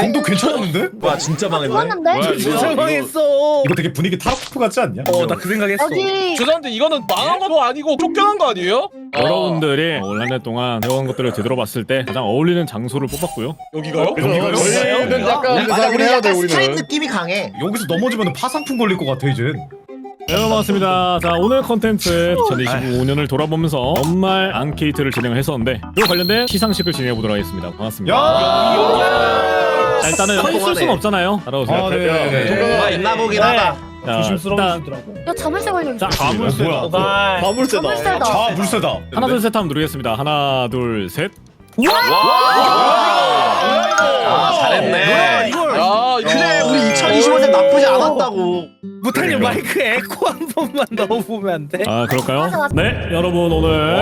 정도 괜찮았는데? 와 진짜 망했네. 좋았는데? 뭐야, 무슨 이거- 상황했어? 이거 되게 분위기 타락프 같지 않냐? 어 나 그 생각했어. 여기 죄송한데 이거는 망한 것도 아니고 쫓겨난 거 아니에요? 여러분들이 올 한 해 동안 해온 것들을 되돌아봤을 때 가장 어울리는 장소를 뽑았고요. 여기가요? 여기가요? 저희는 약간 맞아 우리 약간 스타일 느낌이 강해. 여기서 넘어지면 파상풍 걸릴 것 같아 이제 네, 반갑습니다. 자, 오늘 컨텐츠 2025년을 돌아보면서 연말 앙케이트를 진행을 했었는데 이 관련된 시상식을 진행해 보도록 하겠습니다. 반갑습니다. 자, 일단은 서 있을 수는 없잖아요. 따라오세요. 아, 네, 네, 네. 뭐가 있나 보긴 하다. 자, 일단 조심스러우시더라고. 이거 자물쇠 걸려 있어. 자. 뭐야 아, 화물쇠다. 자물쇠다. 아 물세다 하나 둘 셋 하면 누르겠습니다. 하나 둘 셋. 아 잘했네. 야 그래 우리 2025년 나쁘지 않았다고. 무탈님 마이크 에코 한 번만 넣어보면 안 돼? 아, 그럴까요? 네, 여러분 오늘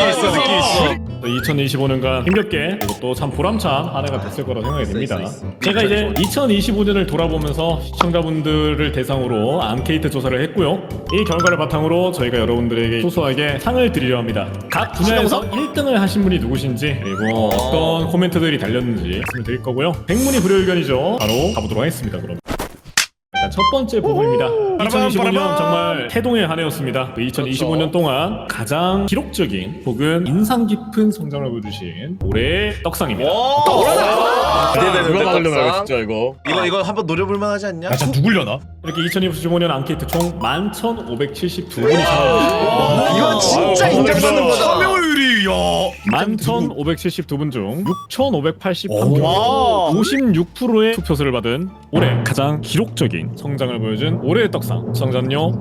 느낌 있어 느낌 있어 2025년간 힘겹게 그리고 또 참 보람찬 한 해가 됐을 거라고 생각이 듭니다. 제가 이제 2025년을 돌아보면서 시청자분들을 대상으로 앙케이트 조사를 했고요. 이 결과를 바탕으로 저희가 여러분들에게 소소하게 상을 드리려 합니다. 각 분야에서 1등을 하신 분이 누구신지 그리고 어떤 코멘트들이 달렸는지 말씀을 드릴 거고요. 백문이 불여일견이죠. 바로 가보도록 하겠습니다. 그럼. 첫 번째 부분입니다. 2025년 정말 태동의 한 해였습니다. 그 2025년 동안 가장 기록적인 혹은 인상 깊은 성장을 보여주신 올해의 떡상입니다. 기대되는데 누가 막으려나 떡상. 진짜 이거. 이거 이거 한번 노려볼만 하지 않냐? 야 진짜 누굴려나? 이렇게 2025년 앙케이트 총 11,572분이 참여해주셨고 이건 진짜 인정받는 거다. 참여율이 야 11,572분 중 6,583분 와. 56%의 투표수를 받은 올해 가장 기록적인 성장을 보여준 올해의 떡상 성장료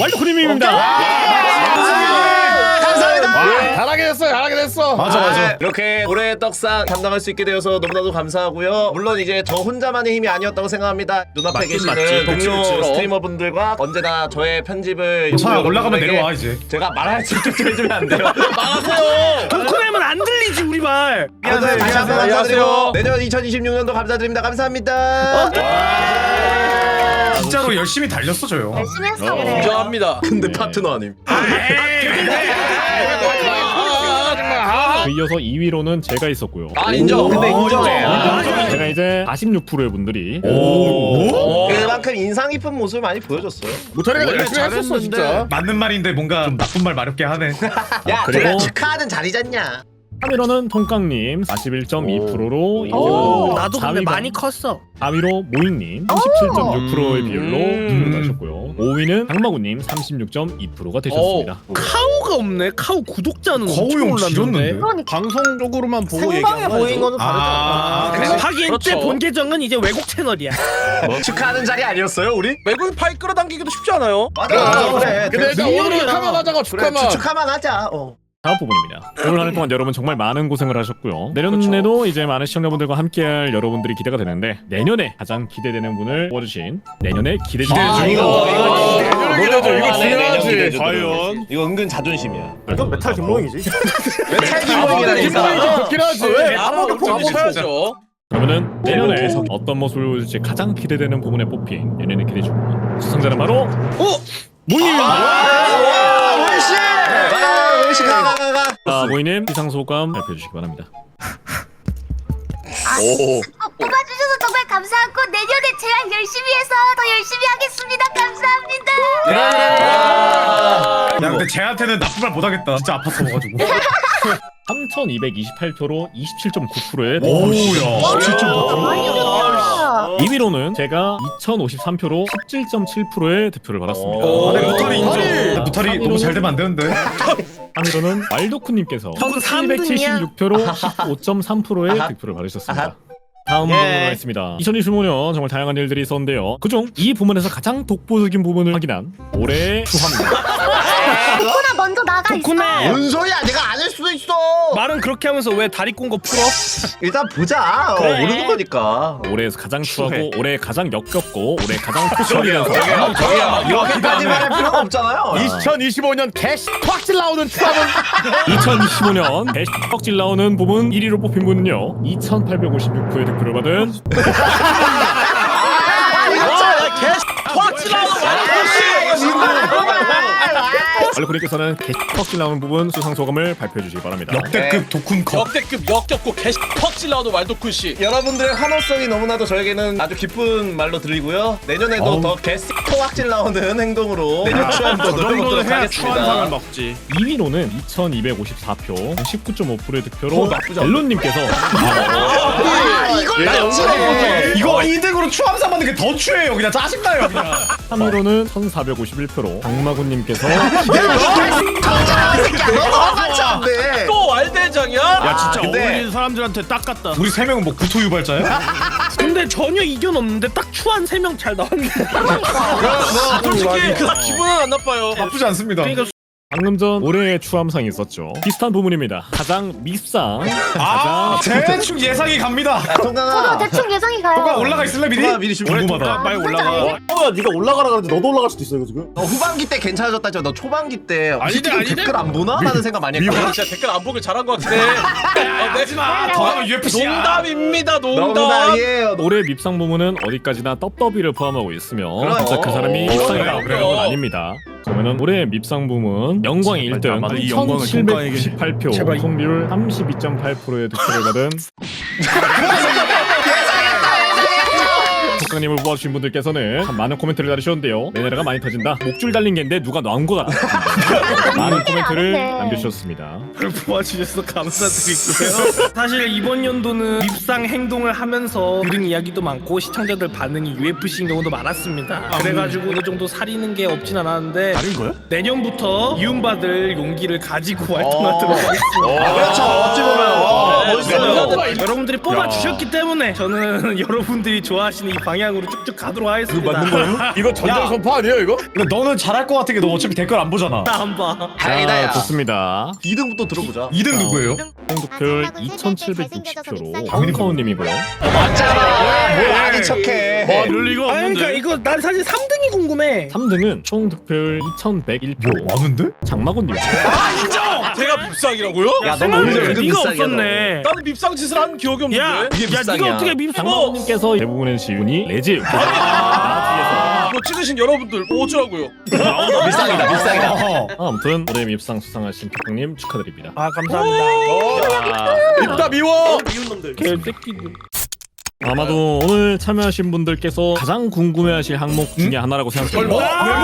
왈도크림입니다. 감 사합니다. 잘하게 됐어, 잘하게 됐어. 맞아 맞아 아, 이렇게 올해 떡상 담당할 수 있게 되어서 너무나도 감사하고요. 물론 이제 저 혼자만의 힘이 아니었다고 생각합니다. 눈앞에 맞긴 계시는 맞지. 동료 그치, 그치. 스트리머분들과 언제나 저의 편집을 차 요구하는 올라가면 분들에게 내려와 이제 제가 말할 수 있게 좀 해주면 안 돼요? 동코내면 안 들리지 우리 말. 미안해요. 다시 한번 미안해요. 감사드리고 내년 2026년도 감사드립니다. 감사합니다. 진짜로 열심히 달렸어 저 형. 열심히 했어 그래. 인정합니다. 근데 파트너 아님. 그 이어서 2위로는 제가 있었고요 아 인정. 근데 인정해. 아, 제가 이제 46%의 분들이 오. 그만큼 인상 깊은 모습을 많이 보여줬어요. 무탈이가 열심히 했었어 진짜. 맞는 말인데 뭔가 좀 나쁜 말 마렵게 하네. 야, 그리고- 내가 축하하는 자리잖냐. 3위로는 통깡님 41.2%로 오, 나도 근데 많이 컸어. 4위로 모잉님 37.6%의 비율로 음. 하셨고요 5위는 강마구님 36.2%가 되셨습니다 카우가 없네. 카우 구독자는 거우 엄청 형 올랐는데. 지렸는데. 그러니까 방송적으로만 보고 생방에 얘기하는 보인 거는 아, 다르잖아. 하긴 그렇죠. 때본 계정은 이제 외국 채널이야. 축하하는 자리 아니었어요, 우리? 외국 파이 끌어당기기도 쉽지 않아요. 맞아, 맞아, 그래. 근데 일단 오늘은 축하만 하자가 그래, 축하만. 축하만 하자. 어. 다음 부분입니다 올한해 동안 여러분 정말 많은 고생을 하셨고요 내년에도 이제 많은 시청자분들과 함께할 여러분들이 기대가 되는데 내년에 가장 기대되는 분을 뽑아주신 내년에 기대주 아, 이거, 이거 노래죠. 이거 중요하지. 기대죠, 과연. 이거 은근 자존심이야. 이건 메탈 김모잉이지 메탈 기본이라니까. 좋긴 하지. 왜? 아무도 뽑아야죠. 그러면은 내년에 어떤 모습을 보여줄지 가장 기대되는 부분에 뽑힌 내년의 기대주 수상자는 바로 아, 자, 모이님 비상 소감 발표해 주시기 바랍니다 오. 어, 뽑아주셔서 정말 감사하고 내년에 제가 열심히 해서 더 열심히 하겠습니다. 감사합니다. 야 근데 쟤한테는 나쁜 말 못하겠다. 진짜 아팠어가지고. 3228표로 27.9%의 오야. 많이 이겼다. 2위로는 제가 2053표로 17.7%의 득표를 받았습니다. 오. 아, 내 무탈이 인정. 무탈이. 나 무탈이 너무 잘 되면 안 되는데. 3위로는 말도쿠님께서 형 삼등이야. 1776표로 15.3%의 득표를 받으셨습니다. 다음 부분으로 하겠습니다. 2025년 정말 다양한 일들이 있었는데요. 그중 이 부문에서 가장 독보적인 부분을 확인한 올해의 수합니다. 코나 먼저 나가 있어. 덕후네. 뭔 소리야? 내가 안할 수도 있어. 말은 그렇게 하면서 왜 다리 꼰 거 풀어? 일단 보자. 어, 그래. 모르는 거니까. 올해에서 가장 추하고 올해 가장 역겹고 올해 가장 토스하게 저기요, 저기요. 이렇게까지만 할 필요가 없잖아요. 2025년 개씨 팍질 나오는 추억은 2025년 대식질 나오는 부분 1위로 뽑힌 분은요 2,856표의 득표를 받은 알코님께서는 개턱질 나오는 부분 수상 소감을 발표해 주시기 바랍니다. 역대급 도쿤 컵. 역대급 역겹고 개시 퍽질 나오는 왈도쿤 씨. 여러분들의 환호성이 너무나도 저에게는 아주 기쁜 말로 드리고요. 내년에도 어우. 더 개스 토악질 나오는 행동으로 내년 추함도 노려보도록 하겠습니다. 먹지. 2위로는 2,254표, 19.5%의 득표로 어, 나쁘지 않네. 멜론님께서 이걸 나 영상에 이거 2등으로 추함사 받는 게 더 추해요. 그냥 짜증나요. 그냥. 3위로는 1,451표로 강마구님께서 네. 또 왈대장이야? 야 진짜 근데- 어울리는 사람들한테 딱 같다. 우리 세 명은 뭐 구토 유발자야? 근데 전혀 이견 없는데 딱 추한 세 명 잘 나왔네. 솔직히 그 기분은 안 나빠요. 나쁘지 않습니다. 그러니까 방금 전 올해의 추함상이 있었죠. 비슷한 부분입니다. 가장 밉상, 아, 가장 대충 예상이 갑니다. 야, 통강아. 대충 예상이 가요. 뭐가 올라가 있을래 미리? 통강아 미리 좀 궁금하다. 빨리 올라가. 야 네가 올라가라 그러는데 너도 올라갈 수도 있어 이거 지금 너 후반기 때 괜찮아졌다 했지만 너 초반기 때 어, 아니네, 지금 아니네. 댓글 안 보나? 라는 생각 많이 했거든. 아, 진짜 댓글 안 보길 잘한 것 같은데. 어, 네. 더 하면 UFC야. 농담입니다, 농담. 농담이에요. 올해 밉상 부문은 어디까지나 떡더비를 포함하고 있으며 그럼. 진짜 그 사람이 어, 밉상이다 그래요. 그런 건 아닙니다. 그러면 올해 밉상 부문 영광 1등 나도 이 영광을 통과에게. 1798표 제발. 성비율 32.8%의 득표를 받은 국장님을 뽑아주신 분들께서는 참 많은 코멘트를 달으셨는데요. 내내라가 많이 터진다. 목줄 달린 개인데 누가 놔온 것 같다. 많은 코멘트를 네. 남겨주셨습니다. 도와주셔서 감사드리고요. 사실 이번 연도는 밉상 행동을 하면서 들은 이야기도 많고 시청자들 반응이 UFC인 경우도 많았습니다. 그래가지고 어느 정도 사리는 게 없진 않았는데 다른 거야? 내년부터 이음받을 용기를 가지고 활동하도록 하겠습니다. 아, 그렇죠. 어찌 보면 어, 멋있어요. 여러분들이 뽑아 주셨기 때문에 저는 여러분들이 좋아하시는 이 방향으로 쭉쭉 가도록 하겠습니다. 맞는 거예요? 이거 전장 선파 아니에요, 이거? 근데 너는 잘할 것 같은 게 너 어차피 댓글 안 보잖아. 한 번. 다행이다 야. 좋습니다. 2등부터 들어보자. 2등 누구예요? 총득표율 2,760표로 황카오님이고요. 맞잖아. 뭘 아닌 척해. 이럴 리가 없는데. 그러니까 이거 난 사실 3등이 궁금해. 3등은 총 득표율 2,101표 많은데? 장마곤님. 제가 밉상이라고요? 야, 너 은근 네가 비싸게 없었네. 나는 밉상 짓을 한 기억이 없는데. 야, 이게 야, 비싸냐. 네가 어떻게 밉상? 장마곤님께서 대부분의 지분이 레즈. 이거 찍으신 여러분들 어쩌라고요? 밀상이다, 밀상이다. 어. 아무튼 올해 밉상 수상하신 톡님 축하드립니다. 아 감사합니다. 밉다 미워. 개새끼들. 아마도 오늘 참여하신 분들께서 가장 궁금해하실 항목 중에 하나라고 생각합니다. 왜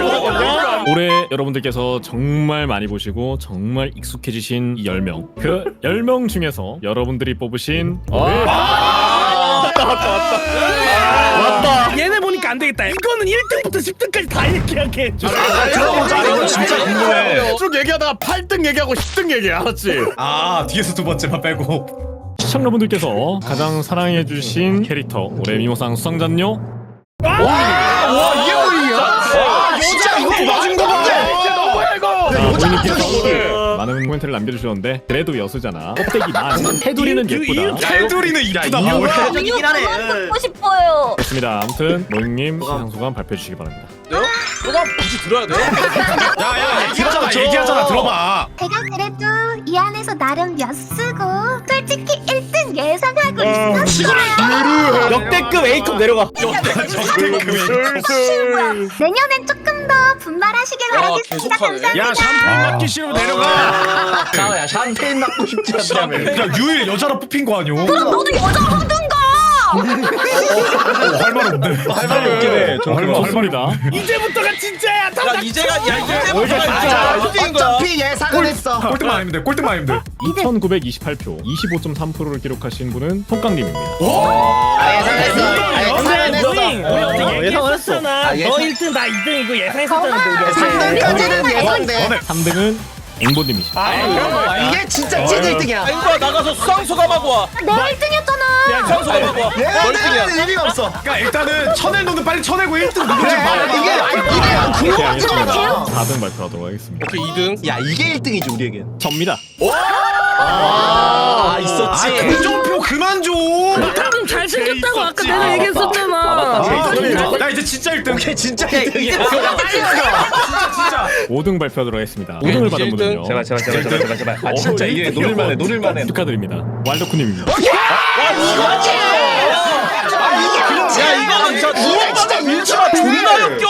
먹었냐? 올해 여러분들께서 정말 많이 보시고 정말 익숙해지신 이 10명 그 10명 중에서 여러분들이 뽑으신 올해 얘네 보니까 안 되겠다. 이거는 1등부터 10등까지 다 얘기하게 해줘. 들어보자. 이거 진짜 궁금해. 쭉 얘기하다가 8등 얘기하고 10등 얘기 알았지? 아 뒤에서 두 번째만 빼고. 시청자분들께서 가장 사랑해주신 캐릭터 올해 미모상 수상자는요? 진짜 이거 맞은 거 같아. 자, 고객님께서 많은 코멘트를 남겨주셨는데 그래도 여수잖아. 껍데기 만 테두리는 예쁘다. 테두리는 이쁘다. 뭘. 이거 그만 듣고 싶어요. 좋습니다. 아무튼 모잉님 수상 소감 발표해 주시기 바랍니다 너가 굳이 들어야 돼? 야야 얘기하잖아. 얘기하잖아. 들어봐. 제가 그래도 이 안에서 나름 몇 쓰고 솔직히 1등 예상하고 있었어요. 역대급 A컵 내려가 내년엔 조금 더 분발하시길 바라겠습니다. 계속하네. 감사합니다. 야 샴페인 맞기 싫으면 내려가. 야, 샴페인 맞고 싶지 않다며. 야 유일 여자로 뽑힌 거 아니오? 그럼 너도 여자 하든가. 할말 없네. 할 말이 없긴 해. 할 말- 할 말이 좋습니다 이제부터가 진짜야. 야 이제가 야 이제부터 거야. 어차피 예상은 했어. 꼴등만 아니면 돼. 꼴등만 아니면 돼. 2928표 25.3%를 기록하신 분은 통깡님입니다 아, 예상했어. 아, 예상은 했어. 우리 어, 예상을 했어. 예상했잖아. 아, 예상- 너 1등 나 2등 이거 예상했었잖아. 우리. 3등까지는 예상돼. 3등은 앵보님이십니다 아, 이게 진짜 찐 1등이야. 앵보야 나가서 수상 소감하고 와. 내가 1등이었잖아. 소감하고 와. 멀뚱이야. 얘는 의미가 없어. 그러니까 일단은 쳐낼 놈은 빨리 쳐내고 1등 누군지 봐. 이게 이게 오케이 궁금하지도 않아. 알겠습니다 4등 발표하도록 하겠습니다 오케이 2등. 야, 이게 1등이지 우리에겐. 접니다 아, 아 있었지. 긍정표 그만 줘. 좀 잘생겼다고 아까 내가 얘기했었잖아. 아, 나 이제 진짜 1등. 오케이, 진짜 1등이야. 진짜. 5등 발표하도록 하겠습니다. 5등을 받은 분은요. 제발, 제발, 제발, 제발, 제발, 제발. 아, 진짜 이게 노릴만해, 노릴만해. 축하드립니다. 왈더쿠님입니다. 야 이거는 진짜 누가 진짜 밀치마 존나 역겨.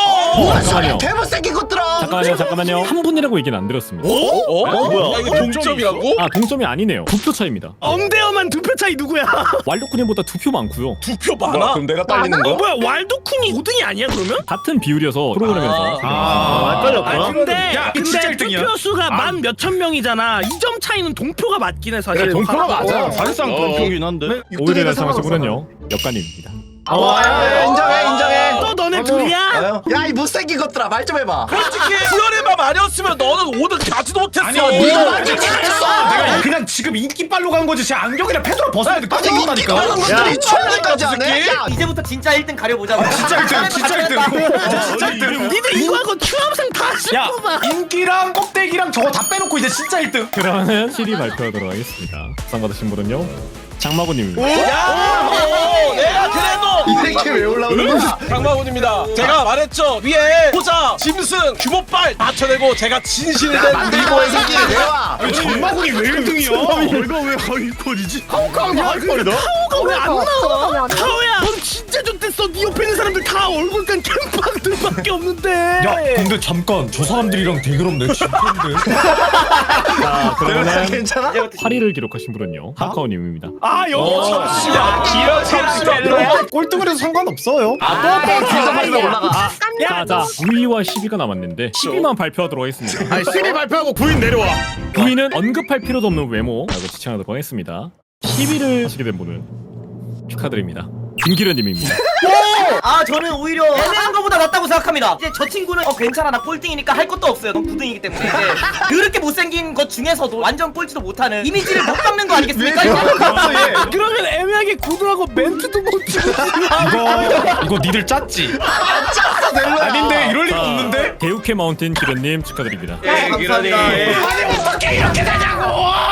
잠깐만요. 대못생긴 것들아. 잠깐만요, 잠깐만요. 한 분이라고 얘기는 안 드렸습니다. 어? 뭐야? 야 이거 동점이라고? 아, 동점이 아니네요. 두 표 차입니다. 엄대어만 두표 차이 누구야? 왈도쿠님보다 두 표 많고요. 두표 뭐야, 많아? 그럼 내가 딸리는 어 거야? 뭐야 왈도쿤이 5등이 아니야 그러면? 같은 비율이어서 프로그램에서. 아, 헷갈렸구나. 아 근데 야, 그 진짜 근데 1등이야. 투표 수가 만 몇천 명이잖아. 이점 차이는 동표가 맞긴 해 사실. 동표가 맞아. 사실상 동표긴 한데. 오히려 달성하신 분은요. 역관입니다. 아, 야, 인정해 인정해. 또 너네 둘이야? 야 이 못생긴 것들아 말 좀 해봐. 솔직히 수연의 맘 아니었으면 너는 5등 가지도 못했어 아니야, 네가 완전 잘했어. 내가 그냥 지금 인기빨로 간 거지. 제 안경이랑 패드로 벗어야 돼. 깜짝 아니 놀랐다니까. 인기가는 것들이 해? 야, 이제부터 진짜 1등 가려보자고. 진짜 1등, 진짜 1등. 진짜 1등. 니들 이거 하고 추함상 다 야, 씹고 봐. 인기랑 껍데기랑 저거 다 빼놓고 이제 진짜 1등. 그러면 7위 발표하도록 하겠습니다. 상 받으신 분은요. 야! 내가 그래도! 이 새끼 왜 올라오는 거야? 강마군입니다. 제가 말했죠. 위에 호자 짐승 규모빨 맞춰내고 제가 만들고 이 새끼 와? 정마군이 왜 1등이야? 이거 왜 하위권이지? 왜안 나와? 나와? 카오야, 넌 진짜 좋댔어. 네 옆에 있는 사람들 다 얼굴 간 캠빵들밖에 없는데. 야, 근데 잠깐. 저 사람들이랑 대결하면 진짜인데. 자, 그러면은 괜찮아? 8위를 기록하신 분은요. 하카오님입니다. 아 여기 야 기어 꼴등을 해도 상관없어요. 뒤져가지고 올라가. 자, 자, 9위와 10위가 남았는데 10위만 발표하도록 하겠습니다. 아니 10위 발표하고 9위 내려와. 9위는 언급할 필요도 없는 외모라고 지칭하도록 하겠습니다. 10위를 하시게 된 분은 축하드립니다. 김기련님입니다. 아 저는 오히려 애매한 거보다 낫다고 생각합니다. 이제 저 친구는 어 괜찮아 나 꼴등이니까 할 것도 없어요. 넌 9등이기 때문에 이제 그렇게 못생긴 것 중에서도 완전 꼴찌도 못하는 이미지를 못 닦는 거 아니겠습니까? 그러면 애매하게 구두하고 멘트도 못 치고. 이거 이거 니들 짰지? 아닌데 이럴 리가 없는데? 대우케 마운틴 기련님 축하드립니다. 감사합니다. 예. 야, 애매하네. 빨리 와서 앉으라고.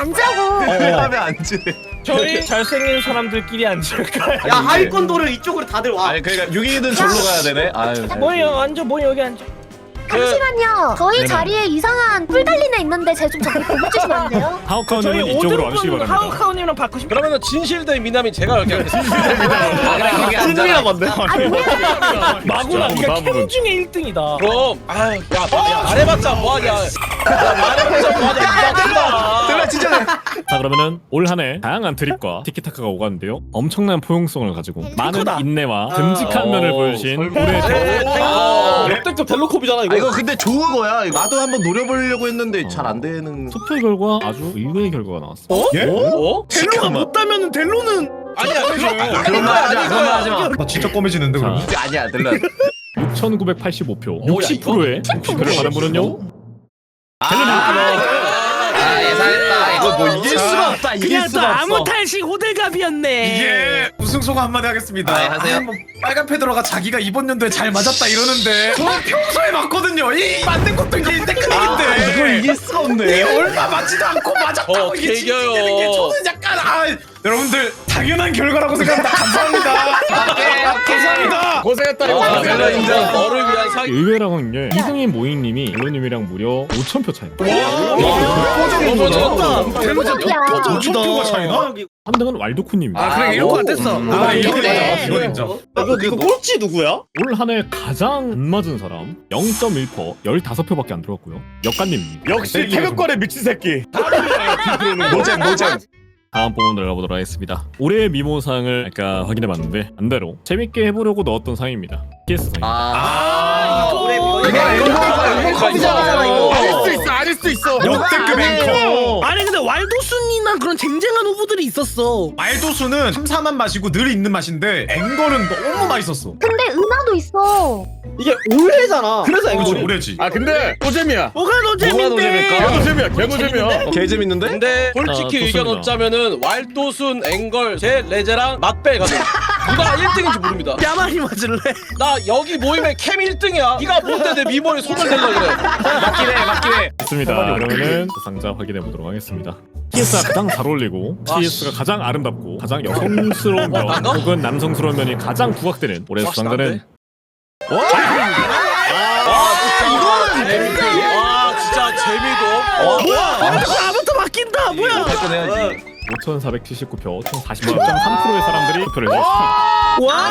하면 안 지. 저희 잘생긴 사람들끼리 앉을까요? 야 하위권도를 이쪽으로 다들 와. 아니 그러니까 6위는 절로 가야 되네. 아유. 뭐예요? 앉아, 뭐 여기 앉아. 잠시만요. 저희 네네. 자리에 이상한 뿔 달린 애 있는데 쟤 좀 저기 보고 주시면 안 돼요? 하우카오님은 이쪽으로 와주시기 바랍니다. 하우카우님이랑 바꾸시면 그러면은 진실 대 미남이 제가 여기 하겠습니다 승리란 건데. 아, 뭐야? 마구나 캠 부분. 중에 1등이다. 그럼 아유 야, 야 말해봤자 뭐하냐 야 말해봤자 뭐하냐 이 바쁘다 내가 진짜 자 그러면은 올 한 해 다양한 드립과 티키타카가 오갔는데요. 엄청난 포용성을 가지고 많은 인내와 듬직한 면을 보여주신 올해 저 역대급 델로콥이잖아 이거. 아 이거 근데 좋은 거야. 이거 나도 한번 노려보려고 했는데 잘 안 되는. 투표 결과 아주 의외의 결과가 나왔습니다. 예? 어? 델로가 못 따면은 델로는 아니야 아닌 그런 거 하지 마. 그런 거 하지 마. 나 진짜 검해지는데 그럼. 자, 아니야, 들러. 6,985표, 뭐야, 60%의 투표를 받은 분은요. 아 예상했다. 이거 뭐 이길 수가 없다. 이길 그냥 또 수가 아무 없어. 탈식 호들갑이었네. 이게 우승 소감 한마디 하겠습니다. 아, 예, 하세요. 아니, 뭐 빨간 페드로가 자기가 이번 연도에 잘 맞았다 이러는데 저 평소에 맞거든요. 이 맞는 것도 이게 테크닉인데 이걸 이길 수가 없네. 이 얼마 맞지도 않고 맞았다고 어, 이게 개겨요. 진짜되는 게 저는 약간 아 여러분들 당연한 결과라고 생각합니다. 감사합니다. 감사합니다. 고생했다 이거. 아, 멜로 인정. 너를 위한 사기 의외라는 게 2등인 모잉님이 멜로님이랑 무려 5,000표 차이입니다. 너무 좋다 깜짝이야. 조 조가 차이나? 3등은 왈도쿠님입니다. 아 그래 것 같았어. 아 이거 네. 맞아. 이거 인정. 이거 이거 꼴찌 누구야? 올 한 해 가장 안 맞은 사람 0.1% 15표밖에 안 들어갔고요. 역관님입니다. 역시 태극권의 미친 새끼. 노잼 노잼. 다음 부분 들어가보도록 하겠습니다. 올해의 미모상을 아까 확인해봤는데 반대로 재밌게 해보려고 넣었던 상입니다. PS 상. 아. 올해 뭐- 이거 이거 이거 컵이잖아 이거. 아닐 수 있어 아닐 수 있어. 역대급 앵커. 아니 근데 왈도순이나 그런 쟁쟁한 후보들이 있었어. 말도수는 3, 4만 마시고 늘 있는 맛인데 앵거는 너무 맛있었어. 근데 은하도 있어. 이게 올해잖아. 그래서 그렇지 앵콜이. 오래지. 아 근데 노잼이야. 뭐가 너 재밌대? 개노잼이야 개노잼이야. 개 재밌는데? 근데 아, 솔직히 의견 좋습니다. 얻자면은 왈도순 앵걸 제 레제랑 맛벨 가능 누가 1등인지 모릅니다. 야만이 맞을래? 나 여기 모임에 캠 1등이야. 네가 뭔데 내 미모에 손을 댈라 그래. 맞긴 해 맞긴 해. 좋습니다. 그러면은 그 상자 확인해 보도록 하겠습니다. TS가 가장 잘 어울리고 TS가 가장 아름답고 가장 여성스러운 면? 혹은 남성스러운 면이 가장 부각되는 올해 혹시 수상자는 와! 진짜 재미도 뭐야? 나부터 바뀐다. 뭐야? 5,479표, 총 47.3%의 사람들이 투표를 했습니다. 와.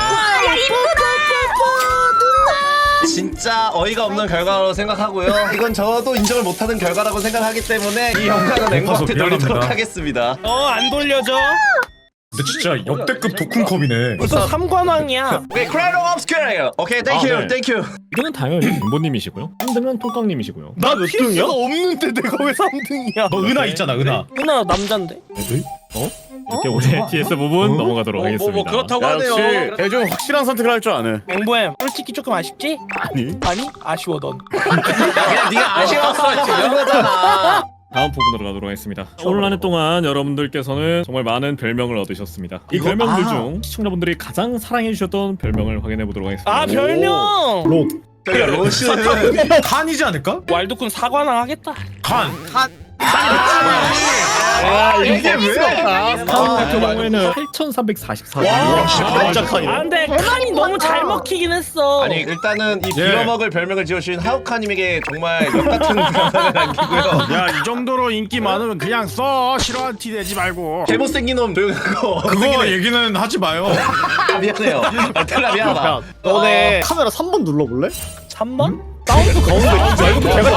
진짜 어이가 없는 결과라고 생각하고요. 이건 저도 인정을 못하는 결과라고 생각하기 때문에 이 영광은 앵무한테 돌리도록 미안합니다. 하겠습니다. 어 안 돌려줘 근데 진짜 역대급 독훈컵이네. 벌써 삼관왕이야. 오케이, 크라이롱 업스퀘어예요. 오케이, 땡큐, 아, 네. 땡큐. 1등은 당연히 김보님이시고요. 3등은 통깡님이시고요. 나몇 등이야? 없는데 내가 왜 3등이야? 너 은하 있잖아 은하. 누나 남잔데? 이렇게 올해 TS 부분 넘어가도록 뭐, 뭐, 하겠습니다. 뭐 그렇다고 야, 하네요. 역시 대중 확실한 선택을 할 줄 아네. 맹보엠 솔직히 조금 아쉽지? 아니. 아니? 아쉬워 넌. 그냥 네가 아쉬웠어 지금. 거잖아. 다음 부분으로 가도록 하겠습니다. 올한해 동안 여러분들께서는 정말 많은 별명을 얻으셨습니다. 이 별명들 중 시청자분들이 가장 사랑해 주셨던 별명을 확인해 보도록 하겠습니다. 아 별명! 그러니까 로시는 칸이지 않을까? 왈도쿤 사관왕 하겠다. 칸 아 이게 왜? 다음 같은 경우에는 8,344. 진짜 아. 근데 칸이 너무 잘 먹히긴 했어 아니 일단은 이 예. 빌어먹을 별명을 지어주신 하우카님에게 정말 역 같은 감사를 남기고요. 야이 정도로 인기 많으면 그냥 써 싫어한 티 내지 말고 개못생긴 놈 조용하고. 그거 얘기는 하지 마요 아, 미안해요. 아, 텔라 미안하다. 야 너네 카메라 3번 눌러볼래? 3번? 사운드 가운데 말고 제가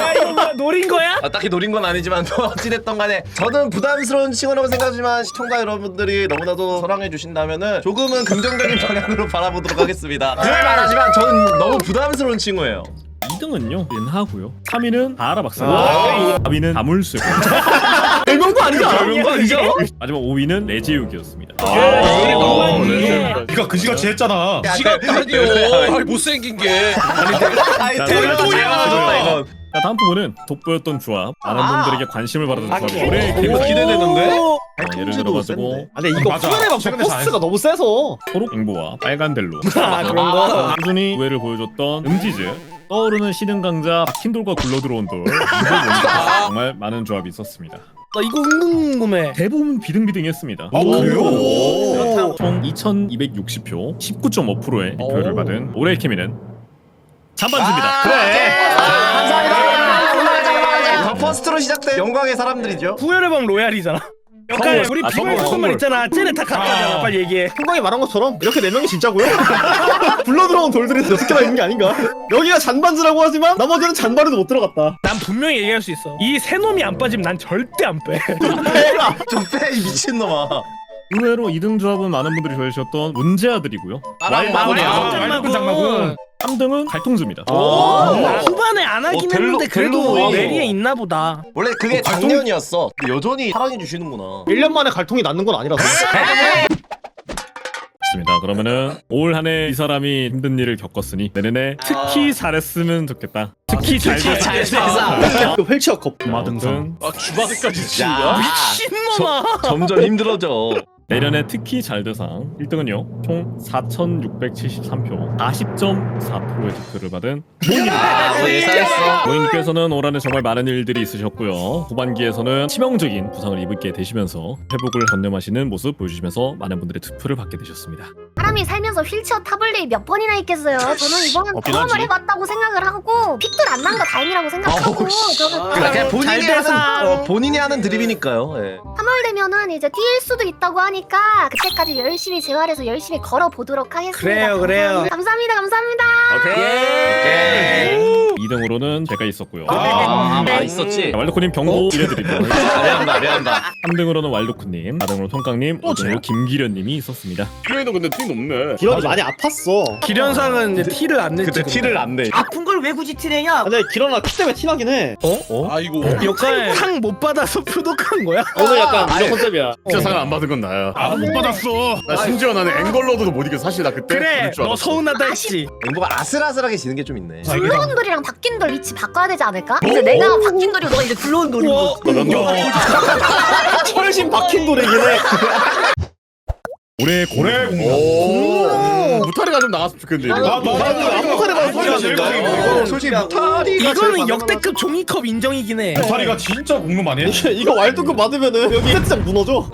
야 이거 뭐야 노린 거야? 아, 딱히 노린 건 아니지만 또 어찌됐던 간에 저는 부담스러운 칭호라고 생각하지만 시청자 여러분들이 너무나도 사랑해 주신다면은 조금은 긍정적인 방향으로 바라보도록 하겠습니다. 늘 말하지만 저는 너무 부담스러운 칭호예요. 2등은요 은하고요. 3위는 바라 박사. 4위는 다물쇠. 별명도 아니잖아. 별명도 아니죠? 마지막 5위는 레지욱이었습니다. 이게 너무하니 니가 그지같이 했잖아 지가 아니요. 아니, 못생긴 게. 아이 자, 텔라가 자, 잘 자, 맞았다 이건. 자, 다음 부분은 돋보였던 조합. 많은 분들에게 관심을 받았던 조합. 올해 개모 기대되는데? 어, 예를 들어가지고 아 근데 이거 맞아. 최근에 포스가 너무 세서. 초록 앵보와 빨간 델로. 아 그런 거 꾸준히 우회를 보여줬던 음지즈 떠오르는 시든 강자 박힌돌과 굴러 들어온 돌 정말 많은 조합이 있었습니다 나 이거 은근 궁금해. 대부분 비등비등했습니다. 아 그래요? 총 2260표 19.5%의 표를 받은 올해의 케미는 잔반지입니다. 더 퍼스트로 시작된 영광의 사람들이죠. 후열의 밤 로얄이잖아 역할 우리 아, 비밀 선물, 선물 있잖아. 쟤네 다 각자잖아. 빨리 얘기해. 풍광이 말한 것처럼 이렇게 네 명이 진짜고요? 불러 들어온 돌들이 여섯 개나 있는 게 아닌가? 여기가 잔반지라고 하지만 나머지는 잔반에도 못 들어갔다. 난 분명히 얘기할 수 있어. 이 세 놈이 안 빠지면 난 절대 안 빼. 좀 빼 이 미친놈아. 의외로 2등 조합은 많은 분들이 좋아해주셨던 문제아들이고요 아, 마무리야. 말도 장마군 3등은 갈통주입니다 아, 후반에 안 하긴 어, 델로- 했는데 그래도 델로. 내리에 있나 보다 원래 그게 어, 작년이었어. 근데 여전히 사랑해 주시는구나. 1년 만에 갈통이 낫는 건 아니라서. 좋습니다 그러면은 올 한 해 이 사람이 힘든 일을 겪었으니 내년에 특히 잘했으면 좋겠다 특히 잘잘 됐으면 됐어. 그 휠체어 컵. 마등상 아 야, 거야? 미친놈아 점점 힘들어져. 내년에 특히 잘 대상 1등은요 총 4,673표 40.4%의 득표를 받은 아, 뭐 예상했어. 모인님께서는 올 한해 정말 많은 일들이 있으셨고요 후반기에서는 치명적인 부상을 입게 되시면서 회복을 전념하시는 모습 보여주시면서 많은 분들의 투표를 받게 되셨습니다 사람이 살면서 휠체어 타볼 일이 몇 번이나 있겠어요. 저는 이번은 없긴 경험을 하지. 해봤다고 생각을 하고 픽도 안 난 거 다행이라고 생각하고 어우, 씨. 저는 그러니까 그냥 본인이 잘 하는 대상. 어, 본인이 하는 드립이니까요. 예. 3월 되면은 이제 뛸 수도 있다고 하니까 그때까지 열심히 재활해서 열심히 걸어 보도록 하겠습니다. 그래요, 그래요. 감사합니다, 감사합니다. 오케이. 2등으로는 제가 있었고요 아, 아, 있었지. 왈도코님 경고 이래드리도록 하겠습니다 아, 미안하다, 미안하다. 3등으로는 왈도쿠님 4등으로 통깡님 또 5등으로 김기련님이 있었습니다 기련이도 근데 티 높네. 기련이 많이 아팠어. 기련상은 이제 티를 안 냈지 그때 티를 안 내. 아픈 걸 왜 굳이 티내냐? 근데 기련아 키 때문에 티나긴 해. 아이고. 역할 상 못 받아서 표독한 거야? 오늘 약간 이런 컨셉이야. 진짜 상을 안 받은 건 나야 아못 받았어. 나 심지어 나는 앵걸로드도 못 이겨. 사실 나 그때 그래 그럴 줄너 알았어. 서운하다 했지. 앵보가 아슬아슬하게 지는 게 좀 있네. 굴러온 돌이랑 바뀐 돌 위치 바꿔야 되지 않을까? 이제 내가 바뀐 돌이고 너가 이제 굴러온 돌이고. 철심 박힌 돌이긴 해. 올해 고래 오. 무타리가 좀 나갔으면 좋겠는데 이거. 나도 아무카레 봐 소리가 크고 솔직히 무타리가 이거는 역대급 종이컵 인정이긴 해. 무타리가 진짜 공부 많이 했지 이거 왈도급 받으면은 여기 세트장 무너져.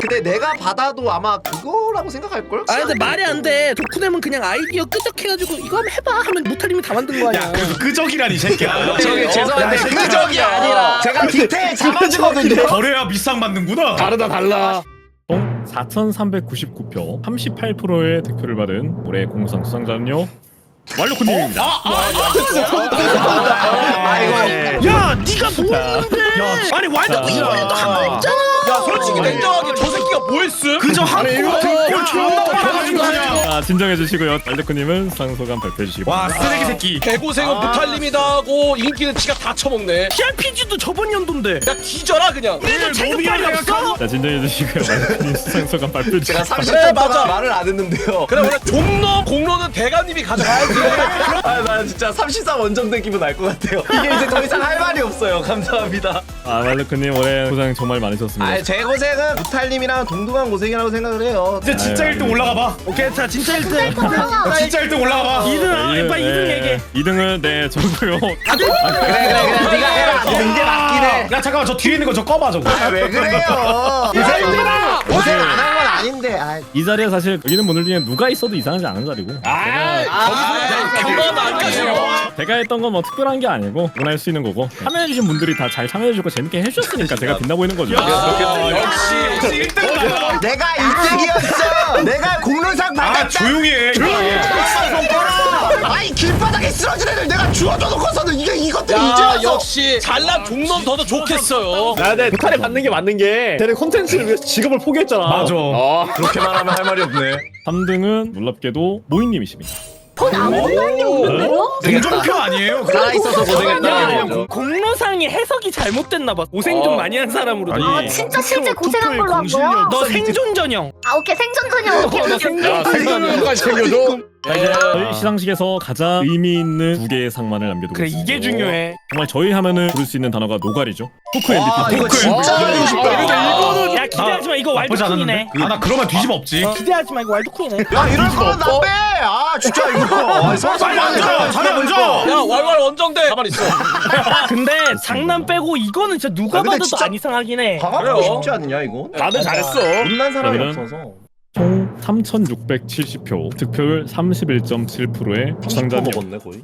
근데 내가 받아도 아마 그거라고 생각할 걸? 아 근데 말이 안 돼. 도쿠nem은 그냥 아이디어 끄적해가지고 이거 한번 해봐 하면 모탈님이 다 만든 거 아니야. 그래서 끄적이라니 이 새끼야. 저기 죄송한데 그 적이 아니라 제가 디테일 잡아주거든요. 거래야 밑상 받는구나. 다르다 달라 총 4,399표 38%의 득표를 받은 올해 공상 수상자는요 왈로쿠님입니다. 아이고 야 네가 뭐하는데 아니 왈도쿤 이번에도 한번 했잖아 야 솔직히 냉정하게 저 새끼가 뭐 했음? 그저 한국 등골 존나 빨아가지고 그냥 아, 진정해 주시고요. 왈로쿠님은 수상소감 발표해 주시기 와. 쓰레기 새끼 개고생은 무탈림이다 하고 인기는 지가 다 처먹네 TRPG도 저번 연도인데 야 뒤져라 그냥 그래도 체급빨이 없어? 자, 진정해 주시고요. 왈로쿠님 수상소감 발표해 주시기 제가 바랍니다. 30분 그래, 동안 맞아. 말을 안 했는데요 그래 원래 종로 공로는 대감님이 가져가야지 아 나 진짜 34 원정대 기분 알것 같아요 이게 이제 더 이상 할 말이 없어요 감사합니다 아, 왈로쿠님 올해 고생 정말 많으셨습니다. 아제 고생은 무탈님이랑 동등한 고생이라고 생각을 해요. 이제 진짜 아유, 1등 올라가 봐. 오케이 자 진짜 1등. 어, 진짜 1등 올라가 봐. 2등 아 빨리 2등 얘기해. 2등은 네, 저고요. 그래 그래 그래 네가 해라 이게 맞긴 해. 야 잠깐만 저 뒤에 있는 거 저 꺼봐 저거. 아, 왜 그래요? 고생들아! 고생 안 한 건 아닌데. 아, 이 자리에 사실 여기 있는 분들 중에 누가 있어도 이상하지 않은 자리고. 경험 안 가시고 제가 했던 건 뭐 특별한 게 아니고 원할 수 있는 거고. 참여해주신 분들이 다 잘 참여해주고 재밌게 해주셨으니까 제가 빛나 보이는 거죠 역시 역시 1등 내가 1등이었어. 내가 공로상 아 받았다. 조용히 해 아이 길바닥에 쓰러진 애들 내가 주워줘 놓고서는 이게 이것들이 이제 야 와서. 역시 잘난 종놈 더더 좋겠어요 야, 근데 무탈에 받는 게 맞는 게 쟤는 콘텐츠를 위해서 직업을 포기했잖아. 맞아 그렇게 말하면 할 말이 없네. 3등은 놀랍게도 모이님이십니다 돈 아무것도 할게 없는데요? 공정표 아니에요? 살아 있어서 고생했다. 야 공로상이 해석이 잘못됐나 봐. 고생 좀 많이 한 사람으로 아니, 아 진짜 실제 고생한 걸로 한 거야? 너 생존 전형. 아 오케이. 생존 전형. 오케이 오케이. 생존까지 챙겨줘. 저희 시상식에서 가장 의미 있는 두 개의 상만을 남겨두고 그래 있습니다. 이게 중요해. 정말 저희 하면은 부를 수 있는 단어가 노가리죠. 토크 아, MVP 이거 진짜 알고 싶다. 야 기대하지 마 이거 나쁘지 왈도쿤이네. 않았는데? 아나 그러면 뒤집 없지. 기대하지 마 이거 왈도쿤이네. 야 이럴 거면 나 빼. 아 진짜 이거. 서서 빨리 앉아 자리 앉아 야 왈왈 원정대. 가만 있어. 근데 장난 빼고 이거는 진짜 누가 아, 근데 봐도 진짜- 안 이상하긴 해. 방학하고 쉽지 않냐 이거? 다들 잘했어. 못난 사람이 그러면은- 없어서. 총 3,670표. 득표율 31.7%의 수상자는 먹었네 거의.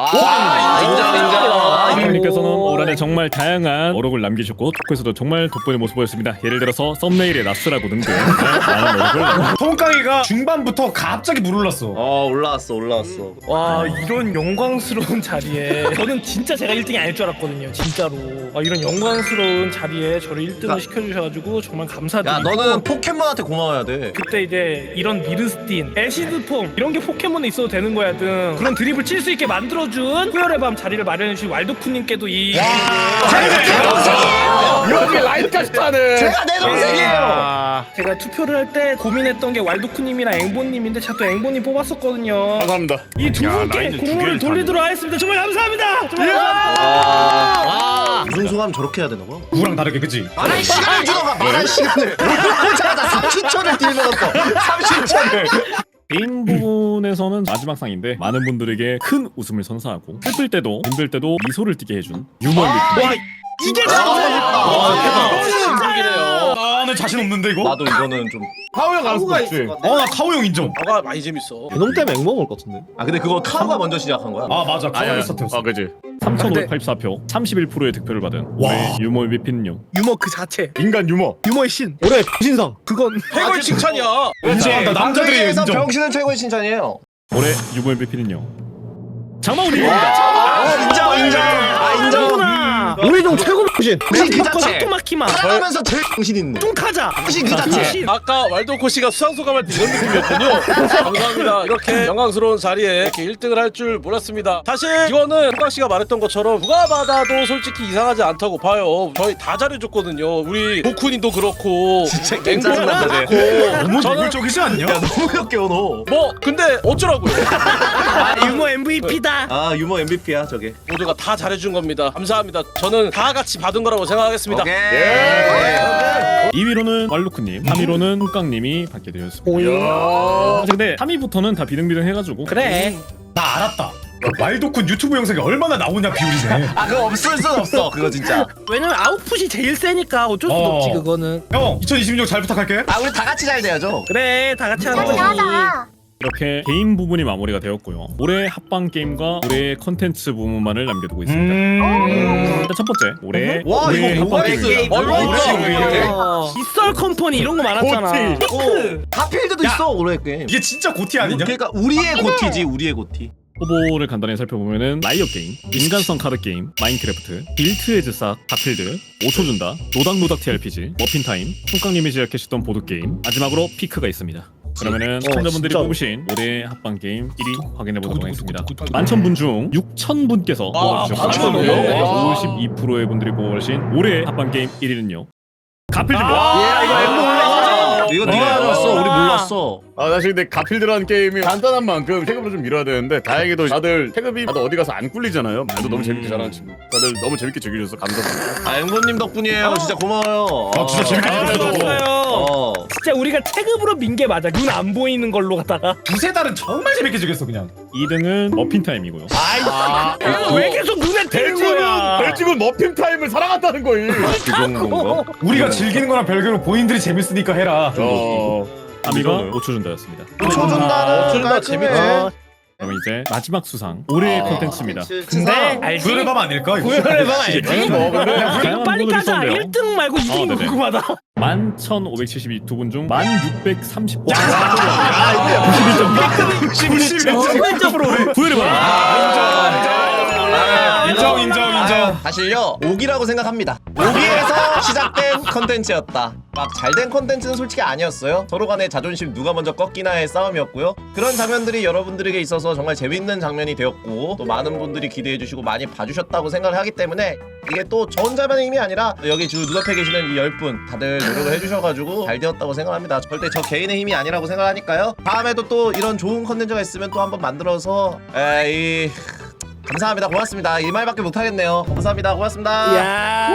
아 인정 인정. 님께서는 올 한해 정말 다양한 어록을 남기셨고 토크에서도 정말 돋보이는 모습 보였습니다. 예를 들어서 썸네일에 나스라고 등등. 네, 많은 어록을 통깡이가 중반부터 갑자기 물 올랐어. 어 올라왔어 올라왔어. 와 이런 영광스러운 자리에 저는 진짜 제가 1등이 아닐 줄 알았거든요 진짜로. 아, 이런 영광스러운 자리에 저를 1등을 시켜주셔가지고 정말 감사드리고 야 너는 포켓몬한테 고마워야 돼. 그때 이제 이런 미르스틴, 애시드폼 이런 게 포켓몬에 있어도 되는 거야 등. 그런 드립을 칠 수 있게 만들어 준 후열의 밤 자리를 마련해주신 왈도쿠님께도 이 이렇게 라인까지 타네. 제가 내 동생이에요. 제가 투표를 할 때 고민했던 게 왈도쿠님이랑 앵보님인데 제가 또 앵보님 뽑았었거든요 감사합니다. 이두 야, 분께 공로를 돌리도록 하겠습니다 정말 감사합니다 정말 감사합니다 무슨 소감 저렇게 해야 되나 봐. 누구랑 다르게 그치? 말할 시간을 주던가 말할 시간을. 혼자다 30초를 딜먹었어. 30초를. 개인 부분에서는 마지막 상인데 많은 분들에게 큰 웃음을 선사하고 슬플 때도 힘들 때도 미소를 띠게 해준 유머 MVP 이게 진국이네요 나는 자신 없는데 이거? 나도 이거는 좀. 카우형 가수 있지. 어나 카오 형 인정 너가 많이 재밌어 그놈 때문에 앵 먹을 것 같은데. 아 근데 그거 카우가 먼저 시작한 거야. 아 맞아 카오 형 스타트였어 아 그지 3,584표 31%의 득표를 받은 올해 유머 MVP는요 유머 그 자체 인간 유머. 유머의 신 올해 신상. 그건 해골 칭찬이야 인정한다 남자들이 방송에서 인정 병신은 최고의 칭찬이에요. 올해 유머 MVP는요 장마훈입니다 아 인정 인정. 아 인정. 우리 중 최고 병신. 병신 그 자체. 토마키마 살아가면서 제일 병신 있네. 뚱카자 병신 그 자체. 아까 왈도코 씨가 수상소감할 때 이런 느낌이었군요. 감사합니다. 이렇게 영광스러운 자리에 이렇게 1등을 할 줄 몰랐습니다. 사실 이거는 호강 씨가 말했던 것처럼 누가 받아도 솔직히 이상하지 않다고 봐요. 저희 다 잘해줬거든요. 우리 도쿠님도 그렇고 진짜 앵보도 괜찮은 그렇고 너무 저는 노골적이지 않냐? 너무 역겨워 너. 뭐 근데 어쩌라고요. 아, 유머 MVP다 아 유머 MVP야 저게. 모두가 다 잘해준 겁니다. 감사합니다. 저는 다 같이 받은 거라고 생각하겠습니다. 오케이. 2위로는 왈루크님 3위로는 흑강님이 받게 되었습니다. 사실 근데 3위부터는 다 비등비등 해가지고. 그래. 나 알았다. 말도쿤 유튜브 영상이 얼마나 나오냐 비율이네. 아 그거 없을 순 없어 그거 진짜. 왜냐면 아웃풋이 제일 세니까 어쩔 수 어. 없지 그거는. 형 2026잘 부탁할게. 아 우리 다 같이 잘 돼야죠. 그래 다 같이 하는 거지 하자 이렇게 게임 부분이 마무리가 되었고요. 올해 합방 게임과 올해 컨텐츠 부분만을 남겨두고 있습니다. 음. 일단 첫 번째 올해 와 올해 이거 합방 뭐야 게임. 이게? 어, 이썰 컴퍼니 이런 거 많았잖아. 고티. 가필드도 있어 올해 게임. 이게 진짜 고티 아니냐? 그러니까 우리의 고티지 우리의 고티. 후보를 간단히 살펴보면은 라이어 게임, 인간성 카드 게임, 마인크래프트, 빌트에즈 싹, 가필드, 5초 준다, 노닥노닥 TRPG, 머핀 타임, 총각님이 제작해주던 보드 게임, 마지막으로 피크가 있습니다. 그러면은 시청자분들이 진짜로. 뽑으신 올해 합방 게임 1위 확인해 보도록 하겠습니다. 만천 분 중 6천 분께서 뽑아주셨고요. 만천이요? 52%의 분들이 뽑아주신 올해 합방 게임 1위는요. 가필드입니다. 예, 이거 엠모 올라가자. 이거 네가 가져왔어. 우리 몰랐어. 아 사실 근데 가필드라는 게임이 간단한 만큼 태급으로 좀 밀어야 되는데 다행히도 다들 태급이 다들 어디 가서 안 꿀리잖아요. 나도 너무 재밌게 잘하는 친구. 다들 너무 재밌게 즐겨줘서 감사합니다. 아 엠모님 덕분이에요. 진짜 고마워요. 아, 진짜 재밌게 잘했어요. 어. 진짜 우리가 체급으로 민 게 맞아. 눈 안 보이는 걸로 갖다가. 두세 달은 정말 재밌게 죽였어 그냥. 2등은 머핀 타임이고요. 야, 왜 계속 눈에 띄는 별집은 머핀 타임을 사랑한다는 거임. 그 정도인가? 우리가 즐기는 거랑 별개로 본인들이 재밌으니까 해라. 어. 3위가 이거는? 5초 준다였습니다. 초준다는 준다, 재밌어. 그럼 이제 마지막 수상 올해의 콘텐츠입니다. 근데 알지? 구현의 밤 아닐까? 이거? 구현의 밤 알지? 뭐 다양한 빨리. 있었는데요. 1등 말고 2등이 어, 네네. 궁금하다. 11,572분 중 1,630. 전반적으로 후회를 받아. 인정 인정 인정. 사실요 오기라고 생각합니다. 오기에서 시작된 컨텐츠였다. 막 잘된 컨텐츠는 솔직히 아니었어요. 서로 간의 자존심 누가 먼저 꺾이나의 싸움이었고요. 그런 장면들이 여러분들에게 있어서 정말 재밌는 장면이 되었고 또 많은 분들이 기대해주시고 많이 봐주셨다고 생각을 하기 때문에 이게 또 저 혼자만의 힘이 아니라 여기 지금 눈앞에 계시는 이 열 분 다들 노력을 해주셔가지고 잘 되었다고 생각합니다. 절대 저 개인의 힘이 아니라고 생각하니까요. 다음에도 또 이런 좋은 컨텐츠가 있으면 또 한번 만들어서 에이 감사합니다. 고맙습니다. 이 말밖에 못하겠네요. 감사합니다. 고맙습니다. 야.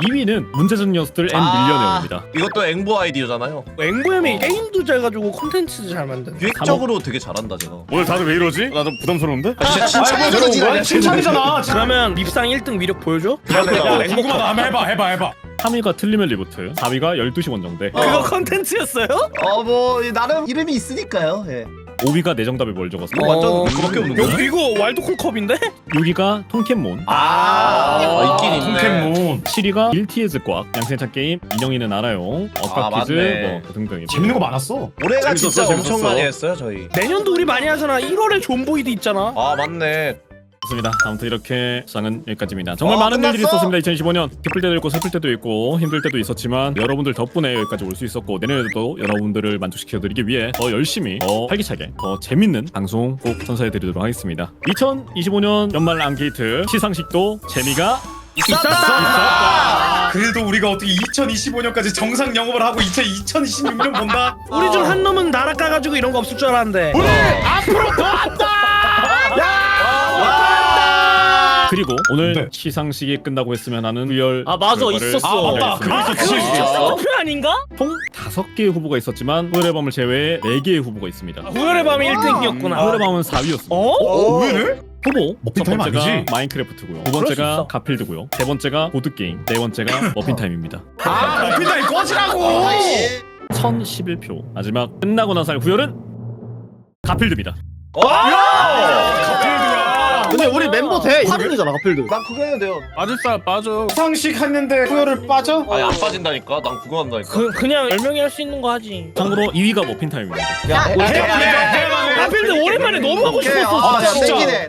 2위는 문제적 녀석들 앤 밀리언웨어입니다. 이것도 앵보 아이디어잖아요. 앵보엠이 게임도 잘 가지고 콘텐츠도 잘 만든. 기획적으로 되게 잘한다 제가. 오늘 다들 왜 이러지? 나 좀 부담스러운데? 진짜 칭찬해서 지랄이야. 칭찬이잖아. 그러면 밉상 1등 위력 보여줘? 궁금하다. 한번 해봐 해봐 해봐. 3위가 틀리면 리부트, 4위가 12시 원정대, 그거 컨텐츠였어요? 어뭐 나름 이름이 있으니까요. 예. 5위가 내 정답의 뭘 적었어. 이거 완전 그거밖에 없는 거야. 어, 이거 왈도콩컵인데? 6위가 통캔몬, 아, 있긴 있네. 통캔몬. 7위가 일티에즈 꽉, 양세찬 게임, 인형이는 알아요, 아, 맞네. 뭐 등등. 재밌는 거 많았어. 올해가 재밌었어, 진짜 엄청 재밌었어. 많이 했어요 저희. 내년도 우리 많이 하잖아. 1월에 존보이드 있잖아. 아 맞네. 좋습니다. 아무튼 이렇게 수상은 여기까지입니다. 정말 어, 많은 일들이 끝났어? 있었습니다. 2025년 기쁠 때도 있고 슬플 때도 있고 힘들 때도 있었지만 여러분들 덕분에 여기까지 올 수 있었고 내년에도 여러분들을 만족시켜드리기 위해 더 열심히 더 활기차게 더 재밌는 방송 꼭 선사해드리도록 하겠습니다. 2025년 연말 앙게이트 시상식도 재미가 있었다. 그래도 우리가 어떻게 2025년까지 정상 영업을 하고 2026년 본다? 우리 중 한 놈은 나락 가가지고 이런 거 없을 줄 알았는데. 그리고 오늘 네. 시상식이 끝나고 했으면 하는 의열 아, 맞아. 결과를 있었어. 아, 맞다. 그거 있었지. 투표 아닌가? 총 5개의 후보가 있었지만 후열의 밤을 제외해 4개의 후보가 있습니다. 후열의 밤이 1등이었구나. 후열의 밤은 4위였습니다. 어? 왜래? 후보 첫 타임 번째가 아니지? 마인크래프트고요. 두 번째가. 가필드고요. 세 번째가 보드 게임. 네 번째가 머핀 타임입니다. 아, 어피다이 꺼지라고. 1011표. 마지막 끝나고 나서 할 후열은 가필드입니다. 근데 우리 멤버 돼 8등이잖아 가필드 난 그거 해야 돼요. 빠질 사람 빠져. 상식 했는데 후열을 빠져? 아니 안 빠진다니까. 난 그거 한다니까. 그, 그냥 10명이 할 수 있는 거 하지. 참고로 2위가 머핀 타임입니다. 야, 하필데 오랜만에 너무 하고. 싶었어. 아, 진짜. 땡기네.